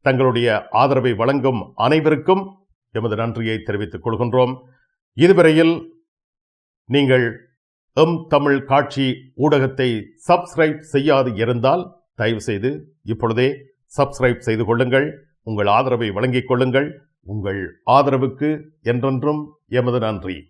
தங்களுடைய ஆதரவை வழங்கும் அனைவருக்கும் எமது நன்றியை தெரிவித்துக் கொள்கின்றோம். இதுவரையில் நீங்கள் எம் தமிழ் காட்சி ஊடகத்தை சப்ஸ்கிரைப் செய்யாது இருந்தால் தயவு செய்து இப்பொழுதே சப்ஸ்கிரைப் செய்து கொள்ளுங்கள். உங்கள் ஆதரவை வழங்கிக் கொள்ளுங்கள். உங்கள் ஆதரவுக்கு என்றென்றும் எமது நன்றி.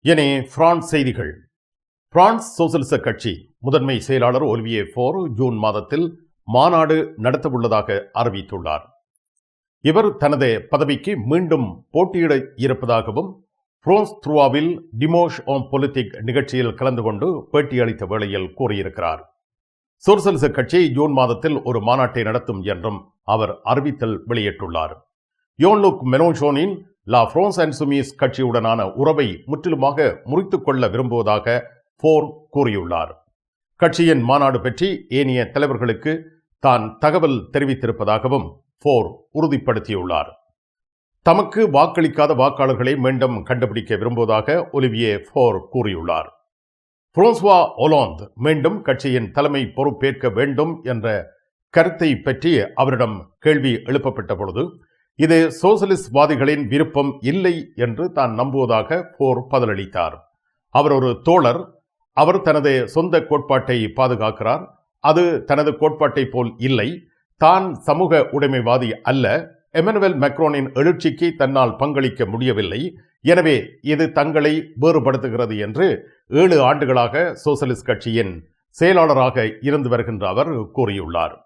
இனி பிரான்ஸ் செய்திகள். பிரான்ஸ் சோசலிச கட்சி முதன்மை செயலாளர் ஒலிவியே போர் ஜூன் மாதத்தில் மாநாடு நடத்தவுள்ளதாக அறிவித்துள்ளார். இவர் தனது பதவிக்கு மீண்டும் போட்டியிட இருப்பதாகவும் பிரான்ஸ் த்ருவாவில் டிமோஷ் ஓம் பொலிட்டிக் நிகழ்ச்சியில் கலந்து கொண்டு பேட்டியளித்த வேளையில் கூறியிருக்கிறார். சோசலிச கட்சி ஜூன் மாதத்தில் ஒரு மாநாட்டை நடத்தும் என்றும் அவர் அறிவித்தல் வெளியிட்டுள்ளார். யோன்லுக் மெனோஷோனின் லா ஃப்ரோன்ஸ் அண்ட் சுமீஸ் கட்சியுடனான உறவை முற்றிலுமாக முறித்துக் கொள்ள விரும்புவதாக போர் கூறியுள்ளார். கட்சியின் மாநாடு பற்றி ஏனைய தலைவர்களுக்கு தான் தகவல் தெரிவித்திருப்பதாகவும் போர் உறுதிப்படுத்தியுள்ளார். தமக்கு வாக்களிக்காத வாக்காளர்களை மீண்டும் கண்டுபிடிக்க விரும்புவதாக ஒலிவியே ஃபோர் கூறியுள்ளார். புரோன்ஸ்வா ஒலாந்த் மீண்டும் கட்சியின் தலைமை பொறுப்பேற்க வேண்டும் என்ற கருத்தை பற்றி அவரிடம் கேள்வி எழுப்பப்பட்ட பொழுது இது சோசலிஸ்ட்வாதிகளின் விருப்பம் இல்லை என்று தான் நம்புவதாக போர் பதிலளித்தார். அவர் ஒரு தோழர். அவர் தனது சொந்த கோட்பாட்டை பாதுகாக்கிறார். அது தனது கோட்பாட்டை போல் இல்லை. தான் சமூக உடைமைவாதி அல்ல. எமனுவல் மெக்ரோனின் எழுச்சிக்கு தன்னால் பங்களிக்க முடியவில்லை. எனவே இது தங்களை வேறுபடுத்துகிறது என்று ஏழு ஆண்டுகளாக சோசலிஸ்ட் கட்சியின் செயலாளராக இருந்து வருகின்ற அவர் கூறியுள்ளார்.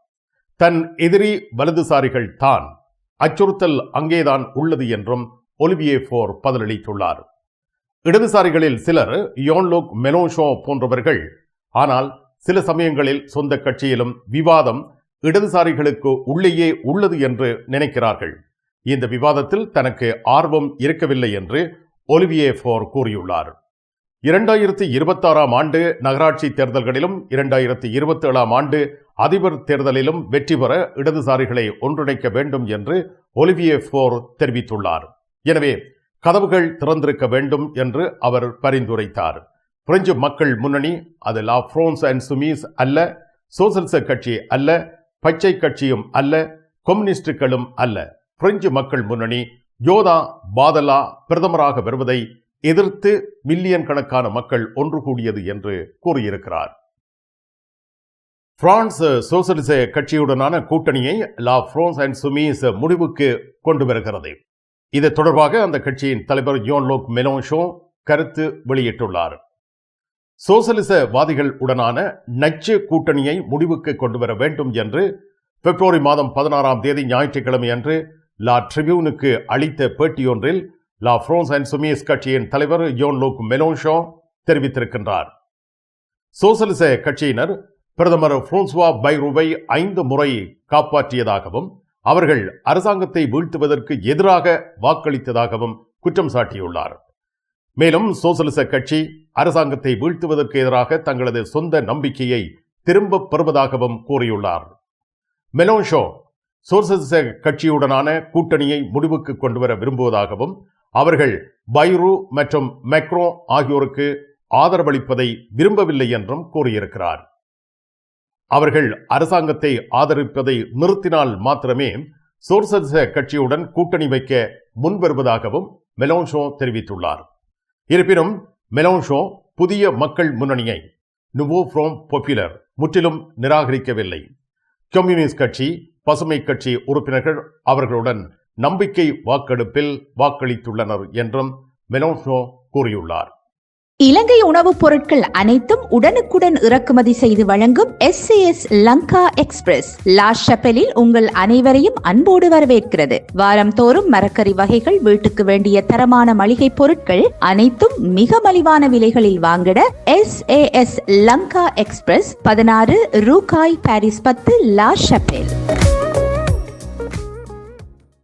தன் எதிரி வலதுசாரிகள் தான். அச்சுறுத்தல் அங்கேதான் உள்ளது என்றும் ஒலிவியே போர் பதிலளித்துள்ளார். இடதுசாரிகளில் சிலர் யோன்லோக் மெனோஷோ போன்றவர்கள். ஆனால் சில சமயங்களில் சொந்த கட்சியிலும் விவாதம் இடதுசாரிகளுக்கு உள்ளேயே உள்ளது என்று நினைக்கிறார்கள். இந்த விவாதத்தில் தனக்கு ஆர்வம் இருக்கவில்லை என்று ஒலிவியே போர் கூறியுள்ளார். இரண்டாயிரத்தி இருபத்தாறாம் ஆண்டு நகராட்சி தேர்தல்களிலும் இரண்டாயிரத்தி இருபத்தி ஏழாம் ஆண்டு அதிபர் தேர்தலிலும் வெற்றி பெற இடதுசாரிகளை ஒன்றிணைக்க வேண்டும் என்று ஒலிவியே ஃபோர் தெரிவித்துள்ளார். எனவே கதவுகள் திறந்திருக்க வேண்டும் என்று அவர் பரிந்துரைத்தார். பிரெஞ்சு மக்கள் முன்னணி அது லா ஃப்ரோன்ஸ் அண்ட் சுமீஸ் அல்ல சோசலிச கட்சி அல்ல பச்சை கட்சியும் அல்ல கம்யூனிஸ்டுகளும் அல்ல. பிரெஞ்சு மக்கள் முன்னணி யோதா பாதலா பிரதமராக வருவதை எதிர்த்து மில்லியன் கணக்கான மக்கள் ஒன்று கூடியது என்று கூறியிருக்கிறார். பிரான்ஸ் சோசலிச கட்சியுடனான கூட்டணியை லா பிரான்ஸ் அண்ட் சுமீஸ் முடிவுக்கு கொண்டு வருகிறது. இது தொடர்பாக அந்த கட்சியின் தலைவர் யோன் லோக் மெனோஷோ கருத்து வெளியிட்டுள்ளார். சோசலிசவாதிகள் உடனான நச்சு கூட்டணியை முடிவுக்கு கொண்டு வர வேண்டும் என்று பிப்ரவரி மாதம் பதினாறாம் தேதி ஞாயிற்றுக்கிழமை அன்று லா ட்ரிபியூனுக்கு அளித்த பேட்டியொன்றில் லா ஃப்ரோன்ஸ் அண்ட் சுமியஸ் கட்சியின் தலைவர் யோன் லூக் மெலோன்ஷோ தெரிவித்திருக்கின்றார். சோசலிச கட்சியினர் பிரதமர் பிரான்சுவா பைரூவை ஐந்து முறை காப்பாற்றியதாகவும் அவர்கள் அரசாங்கத்தை வீழ்த்துவதற்கு எதிராக வாக்களித்ததாகவும் குற்றம் சாட்டியுள்ளார். மேலும் சோசலிச கட்சி அரசாங்கத்தை வீழ்த்துவதற்கு எதிராக தங்களது சொந்த நம்பிக்கையை திரும்பப் பெறுவதாகவும் கூறியுள்ளார். மெலோன்ஷோ சோசலிச கட்சியுடனான கூட்டணியை முடிவுக்கு கொண்டுவர விரும்புவதாகவும் அவர்கள் பைரு மற்றும் மெக்ரோ ஆகியோருக்கு ஆதரவளிப்பதை விரும்பவில்லை என்றும் கூறியிருக்கிறார். அவர்கள் அரசாங்கத்தை ஆதரிப்பதை நிறுத்தினால் மாத்திரமே சோசலிச கட்சியுடன் கூட்டணி வைக்க முன்வருவதாகவும் மெலோன்ஷோ தெரிவித்துள்ளார். இருப்பினும் மெலோன்ஷோ புதிய மக்கள் முன்னணியை நுவோ ஃப்ரோம் பொப்புலர் முற்றிலும் நிராகரிக்கவில்லை. கம்யூனிஸ்ட் கட்சி பசுமை கட்சி உறுப்பினர்கள் அவர்களுடன் நம்பிக்கை வாக்கெடுப்பில் வாக்களித்துள்ளனர் என்றும் மெனோஷோ கூறியுள்ளார். இலங்கை உணவுப் பொருட்கள் அனைத்தும் உடனுக்குடன் இறக்குமதி செய்து வழங்கும் எஸ் லங்கா எக்ஸ்பிரஸ் லா ஷப்பலில் உங்கள் அனைவரையும் அன்போடு வரவேற்கிறது. வாரம் தோறும் மரக்கறி வகைகள் வீட்டுக்கு வேண்டிய தரமான மளிகை பொருட்கள் அனைத்தும் மிக மலிவான விலைகளில் வாங்கிட எஸ் லங்கா எக்ஸ்பிரஸ் பதினாறு ரூகாய் பாரிஸ் பத்து லா ஷப்பேல்.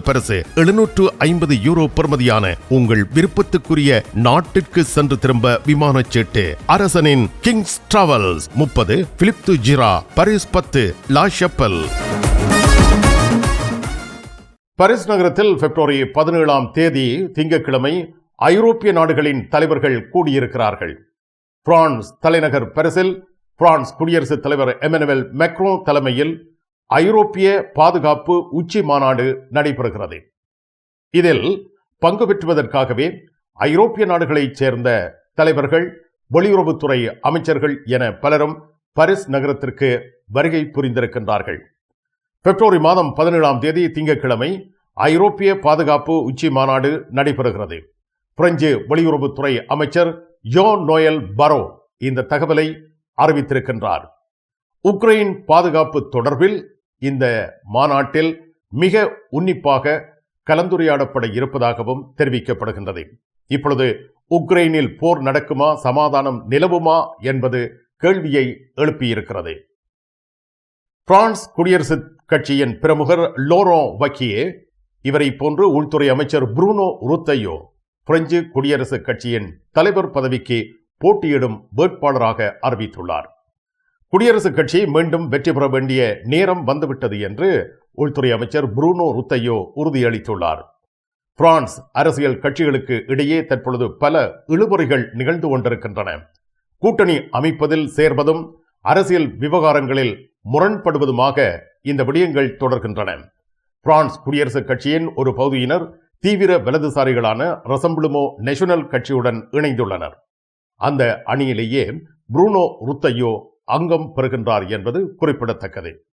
பரிசு எழுநூற்று ஐம்பது யூரோ பெறுமதியான உங்கள் விருப்பத்துக்குரிய நாட்டிற்கு சென்று திரும்ப விமான சீட்டு. அரசனின் கிங்ஸ் டிராவல்ஸ் முப்பது பிலிப் து ஜிரா பரிஸ் பத்து லா ஷப்பல் பாரிஸ் நகரத்தில் பிப்ரவரி பதினேழாம் தேதி திங்கட்கிழமை ஐரோப்பிய நாடுகளின் தலைவர்கள் கூடியிருக்கிறார்கள். பிரான்ஸ் தலைநகர் பரிசில் பிரான்ஸ் குடியரசுத் தலைவர் எமனுவல் மெக்ரோ தலைமையில் ஐரோப்பிய பாதுகாப்பு உச்சி மாநாடு நடைபெறுகிறது. இதில் பங்கு பெற்றுவதற்காகவே ஐரோப்பிய நாடுகளைச் சேர்ந்த தலைவர்கள் வெளியுறவுத்துறை அமைச்சர்கள் என பலரும் பாரிஸ் நகரத்திற்கு வருகை புரிந்திருக்கின்றார்கள். பிப்ரவரி மாதம் பதினேழாம் தேதி திங்கட்கிழமை ஐரோப்பிய பாதுகாப்பு உச்சி மாநாடு நடைபெறுகிறது. பிரெஞ்சு வெளியுறவுத்துறை அமைச்சர் யோ நோயல் பரோ இந்த தகவலை அறிவித்திருக்கின்றார். உக்ரைன் பாதுகாப்பு தொடர்பில் இந்த மாநாட்டில் மிக உன்னிப்பாக கலந்துரையாடப்பட இருப்பதாகவும் தெரிவிக்கப்படுகின்றது. இப்பொழுது உக்ரைனில் போர் நடக்குமா சமாதானம் நிலவுமா என்பது கேள்வியை எழுப்பியிருக்கிறது. பிரான்ஸ் குடியரசுக் கட்சியின் பிரமுகர் லோரோ வக்கியே இவரை போன்று உள்துறை அமைச்சர் புரூனோ ருத்தையோ பிரெஞ்சு குடியரசுக் கட்சியின் தலைவர் பதவிக்கு போட்டியிடும் வேட்பாளராக அறிவித்துள்ளார். குடியரசுக் கட்சி மீண்டும் வெற்றி பெற வேண்டிய நேரம் வந்துவிட்டது என்று உள்துறை அமைச்சர் புரூனோ ருத்தையோ உறுதியளித்துள்ளார். பிரான்ஸ் அரசியல் கட்சிகளுக்கு இடையே தற்பொழுது பல இழுபறிகள் நிகழ்ந்து கொண்டிருக்கின்றன. கூட்டணி அமைப்பதில் சேர்வதும் அரசியல் விவகாரங்களில் முரண்படுவதுமாக இந்த விடயங்கள் தொடர்கின்றன. பிரான்ஸ் குடியரசுக் கட்சியின் ஒரு பகுதியினர் தீவிர வலதுசாரிகளான ரசம்பிளுமோ நேஷனல் கட்சியுடன் இணைந்துள்ளனர். அந்த அணியிலேயே புரூனோ ருத்தையோ அங்கம் பெறுகின்றார் என்பது குறிப்பிடத்தக்கது.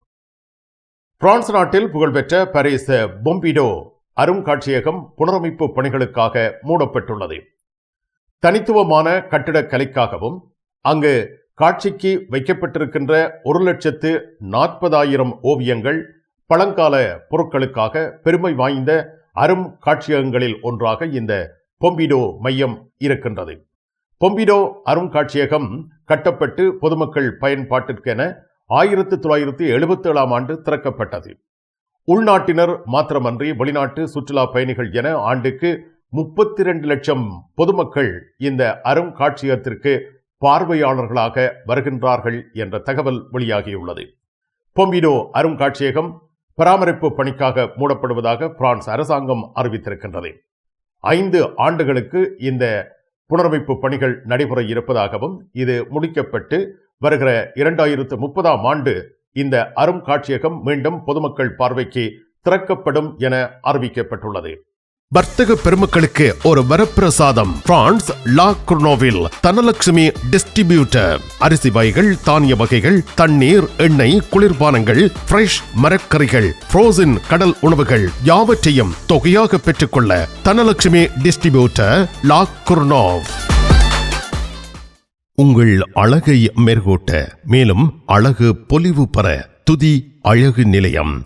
பிரான்ஸ் நாட்டில் புகழ்பெற்ற பாரிஸ் பொம்பிடோ அருங்காட்சியகம் புனரமைப்பு பணிகளுக்காக மூடப்பட்டுள்ளது. தனித்துவமான கட்டிடக்கலைக்காகவும் அங்கு காட்சிக்கு வைக்கப்பட்டிருக்கின்ற ஒரு லட்சத்து நாற்பதாயிரம் ஓவியங்கள் பழங்கால பொருட்களுக்காக பெருமை வாய்ந்த அரும் காட்சியகங்களில் ஒன்றாக இந்த பொம்பிடோ மையம் இருக்கின்றது. பொம்பிடோ அருங்காட்சியகம் கட்டப்பட்டு பொதுமக்கள் பயன்பாட்டிற்கென ஆயிரத்தி தொள்ளாயிரத்தி எழுபத்தி ஏழாம் ஆண்டு திறக்கப்பட்டது. உள்நாட்டினர் மாத்திரமன்றி வெளிநாட்டு சுற்றுலா பயணிகள் என ஆண்டுக்கு முப்பத்தி இரண்டு லட்சம் பொதுமக்கள் இந்த அருங்காட்சியகத்திற்கு பார்வையாளர்களாக வருகின்றார்கள் என்ற தகவல் வெளியாகியுள்ளது. பொம்பிடோ அருங்காட்சியகம் பராமரிப்பு பணிக்காக மூடப்படுவதாக பிரான்ஸ் அரசாங்கம் அறிவித்திருக்கின்றது. ஐந்து ஆண்டுகளுக்கு இந்த புனரமைப்பு பணிகள் நடைபெற இருப்பதாகவும் இது முடிக்கப்பட்டு வருகிற இரண்டாயிரத்து முப்பதாம் ஆண்டு இந்த அருங்காட்சியகம் மீண்டும் பொதுமக்கள் பார்வைக்கு திறக்கப்படும் என அறிவிக்கப்பட்டுள்ளது. வர்த்தக பெருமக்களுக்கு ஒரு வரப்பிரசாதம். பிரான்ஸ் லா குர்னோவில் தனலட்சுமி டிஸ்ட்ரிபியூட்டர். அரிசி வகைகள் தானிய வகைகள் தண்ணீர் எண்ணெய் குளிர்பானங்கள் ஃப்ரெஷ் மரக்கறிகள் ஃப்ரோசன் கடல் உணவுகள் யாவற்றையும் தொகையாக பெற்றுக்கொள்ள தனலட்சுமி டிஸ்ட்ரிபியூட்டர் லா குர்னோவ். உங்கள் அழகை மெருகூட்ட மேலும் அழகு பொலிவு பெற துதி அழகு நிலையம்.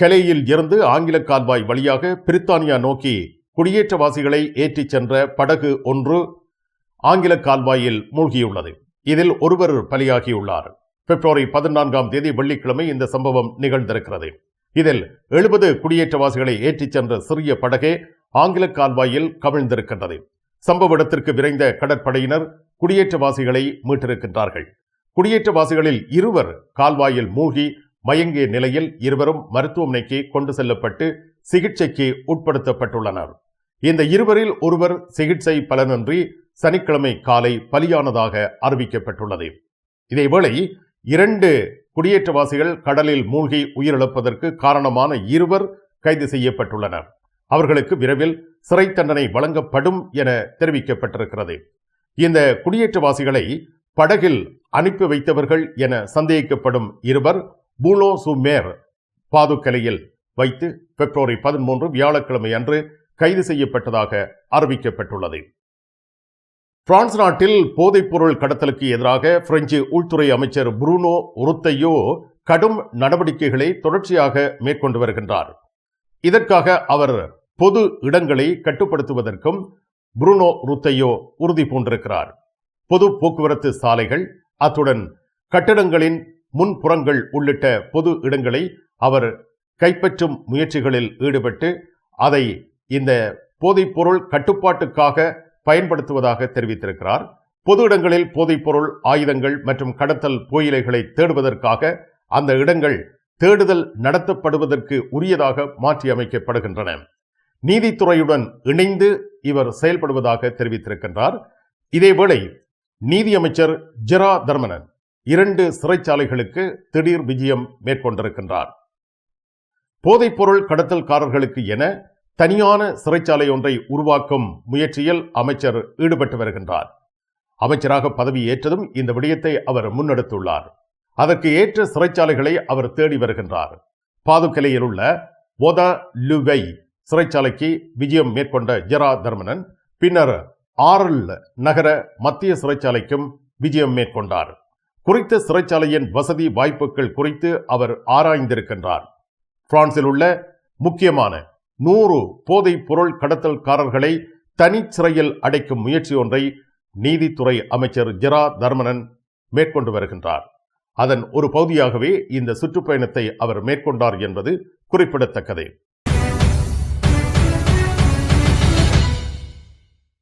கலேயில் இருந்து ஆங்கில கால்வாய் வழியாக பிரித்தானியா நோக்கி குடியேற்றவாசிகளை ஏற்றிச் சென்ற படகு ஒன்று ஆங்கில கால்வாயில் மூழ்கியுள்ளது. இதில் ஒருவர் பலியாகியுள்ளார். பிப்ரவரி பதினான்காம் தேதி வெள்ளிக்கிழமை இந்த சம்பவம் நிகழ்ந்திருக்கிறது. இதில் எழுபது குடியேற்றவாசிகளை ஏற்றிச் சென்ற சிறிய படகே ஆங்கில கால்வாயில் கவிழ்ந்திருக்கின்றது. சம்பவ இடத்திற்கு விரைந்த கடற்படையினர் குடியேற்றவாசிகளை மீட்டிருக்கின்றார்கள். குடியேற்றவாசிகளில் இருவர் கால்வாயில் மூழ்கி மயங்கிய நிலையில் இருவரும் மருத்துவமனைக்கு கொண்டு செல்லப்பட்டு சிகிச்சைக்கு உட்படுத்தப்பட்டுள்ளனர். இந்த இருவரில் ஒருவர் சிகிச்சை பலனின்றி சனிக்கிழமை காலை பலியானதாக அறிவிக்கப்பட்டுள்ளது. இதேவேளை இரண்டு குடியேற்றவாசிகள் கடலில் மூழ்கி உயிரிழப்பதற்கு காரணமான இருவர் கைது செய்யப்பட்டுள்ளனர். அவர்களுக்கு விரைவில் சிறை தண்டனை வழங்கப்படும் என தெரிவிக்கப்பட்டிருக்கிறது. இந்த குடியேற்றவாசிகளை படகில் அனுப்பி வைத்தவர்கள் என சந்தேகிக்கப்படும் இருவர் பூலோ சுமேர் பாதுக்கலையில் வைத்து பிப்ரவரி பதிமூன்று வியாழக்கிழமை அன்று கைது செய்யப்பட்டதாக அறிவிக்கப்பட்டுள்ளது. பிரான்ஸ் நாட்டில் போதைப்பொருள் கடத்தலுக்கு எதிராக பிரெஞ்சு உள்துறை அமைச்சர் புரூனோ உருத்தையோ கடும் நடவடிக்கைகளை தொடர்ச்சியாக மேற்கொண்டு வருகின்றார். இதற்காக அவர் பொது இடங்களை கட்டுப்படுத்துவதற்கும் புருனோ ருத்தையோ உறுதி பூண்டிருக்கிறார். பொது போக்குவரத்து சாலைகள் அத்துடன் கட்டடங்களின் முன்புறங்கள் உள்ளிட்ட பொது இடங்களை அவர் கைப்பற்றும் முயற்சிகளில் ஈடுபட்டு அதை இந்த போதைப்பொருள் கட்டுப்பாட்டுக்காக பயன்படுத்துவதாக தெரிவித்திருக்கிறார். பொது இடங்களில் போதைப்பொருள் ஆயுதங்கள் மற்றும் கடத்தல் புயலைகளை தேடுவதற்காக அந்த இடங்கள் தேடுதல் நடத்தப்படுவதற்கு உரியதாக மாற்றி அமைக்கப்படுகின்றன. நீதித்துறையுடன் இணைந்து இவர் செயல்படுவதாக தெரிவித்திருக்கின்றார். இதேவேளை நீதியமைச்சர் ஜெரா தர்மனன் இரண்டு சிறைச்சாலைகளுக்கு திடீர் விஜயம் மேற்கொண்டிருக்கின்றார். போதைப்பொருள் கடத்தல்காரர்களுக்கு என தனியான சிறைச்சாலை ஒன்றை உருவாக்கும் முயற்சியில் அமைச்சர் ஈடுபட்டு வருகின்றார். அமைச்சராக பதவி ஏற்றதும் இந்த விடயத்தை அவர் முன்னெடுத்துள்ளார். அதற்கு ஏற்ற சிறைச்சாலைகளை அவர் தேடி வருகின்றார். பாதுக்கலையில் உள்ள ஒத லுவை சிறைச்சாலைக்கு விஜயம் மேற்கொண்ட ஜெரா தர்மனன் பின்னர் ஆரல் நகர மத்திய சிறைச்சாலைக்கும் விஜயம் மேற்கொண்டார். குறித்த சிறைச்சாலையின் வசதி வாய்ப்புகள் குறித்து அவர் ஆராய்ந்திருக்கின்றார். பிரான்சில் உள்ள முக்கியமான நூறு போதைப் பொருள் கடத்தல்காரர்களை தனிச்சிறையில் அடைக்கும் முயற்சி ஒன்றை நீதித்துறை அமைச்சர் ஜெரா தர்மனன் மேற்கொண்டு வருகின்றார். அதன் ஒரு பகுதியாகவே இந்த சுற்றுப்பயணத்தை அவர் மேற்கொண்டார் என்பது குறிப்பிடத்தக்கது.